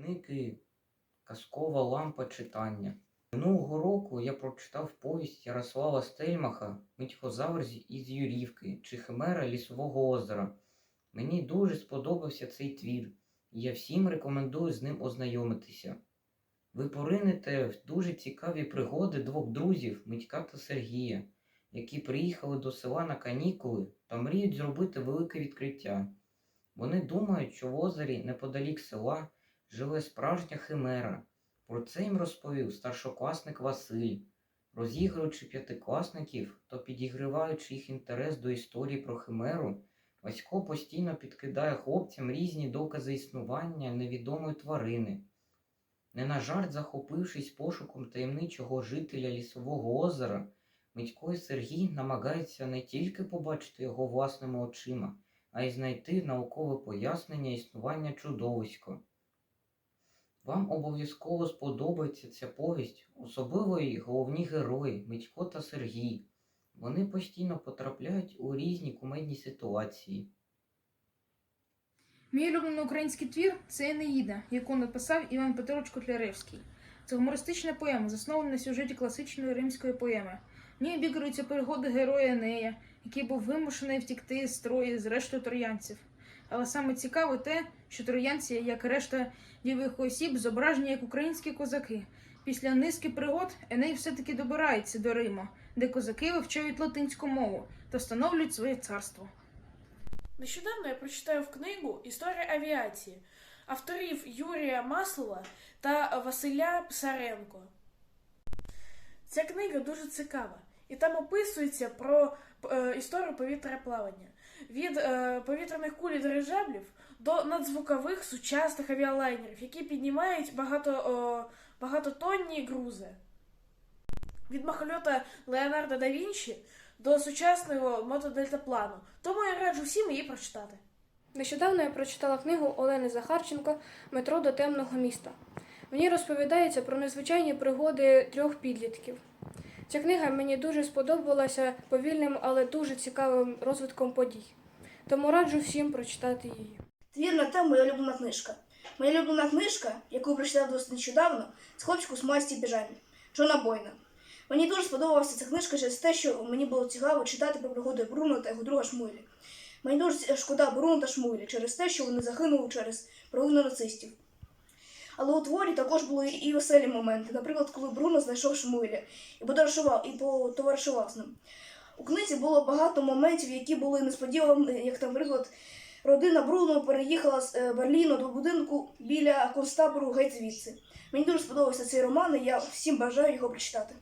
книги Казкова лампа читання. Минулого року я прочитав повість Ярослава Стельмаха Митьхозавр із Юрівки чи Химера Лісового озера. Мені дуже сподобався цей твір, і я всім рекомендую з ним ознайомитися. Ви поринете в дуже цікаві пригоди двох друзів Митька та Сергія, які приїхали до села на канікули та мріють зробити велике відкриття. Вони думають, що в озері неподалік села живе справжня химера. Про це їм розповів старшокласник Василь. Розігруючи п'ятикласників та підігриваючи їх інтерес до історії про химеру, Васько постійно підкидає хлопцям різні докази існування невідомої тварини. Не на жарт захопившись пошуком таємничого жителя лісового озера, Митько і Сергій намагаються не тільки побачити його власними очима, а й знайти наукове пояснення існування чудовиська. Вам обов'язково сподобається ця повість, особливо її головні герої Митько та Сергій. Вони постійно потрапляють у різні кумедні ситуації. Мій улюблений український твір це Енеїда, яку написав Іван Петрович Котляревський. Це гумористична поема, заснована на сюжеті класичної римської поеми. В ній обігруються пригоди героя Енея, який був вимушений втікти з Трої з троянців. Але саме цікаве те, що троянці, як решта дівих осіб, зображені як українські козаки. Після низки пригод Еней все-таки добирається до Риму, де козаки вивчають латинську мову та встановлюють своє царство. Нещодавно я прочитав книгу Історія авіації авторів Юрія Маслова та Василя Писаренко. Ця книга дуже цікава, і там описується про е, історію повітряплавання від е, повітряних куль і дирижаблів до надзвукових сучасних авіалайнерів, які піднімають багато, о, багатотонні грузи. Від махольота Леонардо да Вінчі до сучасного мотодельтаплану. Тому я раджу всім її прочитати. Нещодавно я прочитала книгу Олени Захарченко Метро до темного міста. В ній розповідається про незвичайні пригоди трьох підлітків. Ця книга мені дуже сподобалася повільним, але дуже цікавим розвитком подій. Тому раджу всім прочитати її. Твір на тему моя улюблена книжка. Моя улюблена книжка, яку прочитав досить нещодавно, з хлопчику з масті біжання Джона Бойна. Мені дуже сподобалася ця книжка через те, що мені було цікаво читати про пригоди Бруно та його друга Шмуйлі. Мені дуже шкода Бруно та Шмуйлі через те, що вони загинули через провину нацистів. Але у творі також були і веселі моменти, наприклад, коли Бруно знайшов Шмуйлі і подорожував і потоваришував з ним. У книзі було багато моментів, які були несподівані, як, наприклад, Родина Бруно переїхала з е, Берліну до будинку біля концтабору геть звідси. Мені дуже сподобався цей роман, і я всім бажаю його прочитати.